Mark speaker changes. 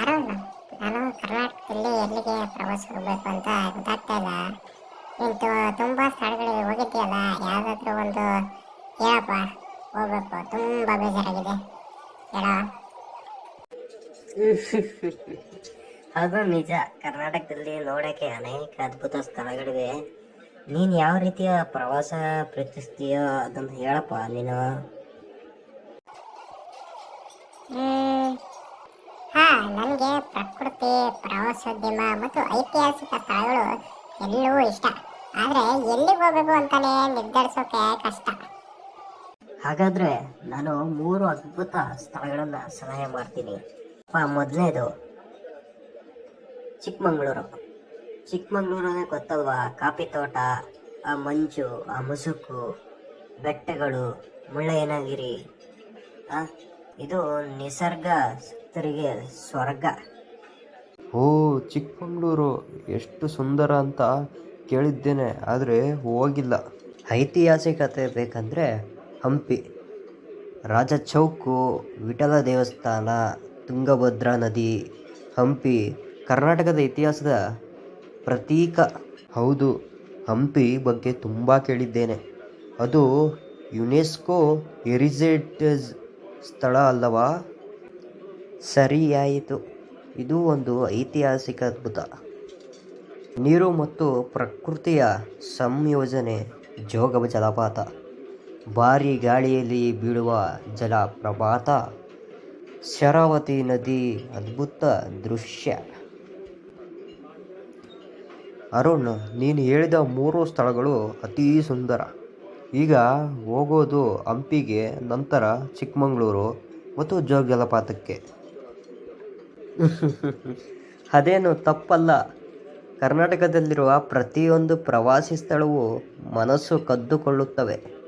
Speaker 1: ಅರುಣ್ ನಾನು ಕರ್ನಾಟಕದಲ್ಲಿ ಎಲ್ಲಿಗೆ ಪ್ರವಾಸ ಹೋಗಬೇಕು ಅಂತ ಗೊತ್ತಾಗ್ತಾ ಇಲ್ಲ. ನೀನು ತುಂಬ ಸ್ಥಳಗಳಿಗೆ ಹೋಗಿದ್ದೀಯಲ್ಲ ಯಾವುದಾದ್ರೂ ಒಂದು ಹೇಳಪ್ಪ ಹೋಗ್ಬೇಕು. ತುಂಬ ಬೇಜಾರಾಗಿದೆ. ಹೇಳ?
Speaker 2: ಅದು ನಿಜ. ಕರ್ನಾಟಕದಲ್ಲಿ ನೋಡೋಕ್ಕೆ ಅನೇಕ ಅದ್ಭುತ ಸ್ಥಳಗಳಿವೆ. ನೀನು ಯಾವ ರೀತಿಯ ಪ್ರವಾಸ ಪ್ರೀತಿಸ್ತೀಯೋ ಅದನ್ನು ಹೇಳಪ್ಪ ನೀನು.
Speaker 1: ನನಗೆ ಪ್ರಕೃತಿ, ಪ್ರವಾಸೋದ್ಯಮ ಮತ್ತು ಐತಿಹಾಸಿಕ ಸ್ಥಳಗಳು ಎಲ್ಲವೂ ಇಷ್ಟ. ಆದರೆ ಎಲ್ಲಿಗೆ ಹೋಗಬೇಕು ಅಂತಾನೆ ನಿರ್ಧರಿಸೋಕೆ ಕಷ್ಟ.
Speaker 2: ಹಾಗಾದ್ರೆ ನಾನು ಮೂರು ಅದ್ಭುತ ಸ್ಥಳಗಳನ್ನ ಸಲಹೆ ಮಾಡ್ತೀನಿ. ಮೊದಲನೇದು ಚಿಕ್ಕಮಂಗ್ಳೂರು. ಚಿಕ್ಕಮಂಗ್ಳೂರು ಗೊತ್ತಲ್ವಾ? ಕಾಫಿ ತೋಟ, ಆ ಮಂಜು ಆ ಮುಸುಕು, ಬೆಟ್ಟಗಳು, ಮುಳ್ಳಯ್ಯನಗಿರಿ ಇದು ನಿಸರ್ಗ ತಿರುಗಿ ಸ್ವರ್ಗ.
Speaker 3: ಓ ಚಿಕ್ಕಮಗಳೂರು, ಎಷ್ಟು ಸುಂದರ ಅಂತ ಕೇಳಿದ್ದೇನೆ, ಆದರೆ ಹೋಗಿಲ್ಲ. ಐತಿಹಾಸಿಕತೆ ಬೇಕಂದರೆ ಹಂಪಿ. ರಾಜ ಚೌಕು, ವಿಠಲ ದೇವಸ್ಥಾನ, ತುಂಗಭದ್ರಾ ನದಿ, ಹಂಪಿ, ಕರ್ನಾಟಕದ ಇತಿಹಾಸದ ಪ್ರತೀಕ. ಹೌದು, ಹಂಪಿ ಬಗ್ಗೆ ತುಂಬ ಕೇಳಿದ್ದೇನೆ. ಅದು ಯುನೆಸ್ಕೋ ಹೆರಿಟೇಜ್ ಸ್ಥಳ ಅಲ್ಲವಾ? ಸರಿಯಾಯಿತು. ಇದು ಒಂದು ಐತಿಹಾಸಿಕ ಅದ್ಭುತ. ನೀರು ಮತ್ತು ಪ್ರಕೃತಿಯ ಸಂಯೋಜನೆ ಜೋಗ ಜಲಪಾತ. ಭಾರಿ ಗಾಳಿಯಲ್ಲಿ ಬೀಳುವ ಜಲಪ್ರಪಾತ. ಶರಾವತಿ ನದಿ ಅದ್ಭುತ ದೃಶ್ಯ. ಅರುಣ್, ನೀನು ಹೇಳಿದ ಮೂರು ಸ್ಥಳಗಳು ಅತೀ ಸುಂದರ. ಈಗ ಹೋಗೋದು ಹಂಪಿಗೆ, ನಂತರ ಚಿಕ್ಕಮಗಳೂರು ಮತ್ತು ಜೋಗ ಜಲಪಾತಕ್ಕೆ. ಅದೇನು ತಪ್ಪಲ್ಲ. ಕರ್ನಾಟಕದಲ್ಲಿರುವ ಪ್ರತಿಯೊಂದು ಪ್ರವಾಸಿ ಸ್ಥಳವು ಮನಸ್ಸು ಕದ್ದುಕೊಳ್ಳುತ್ತವೆ.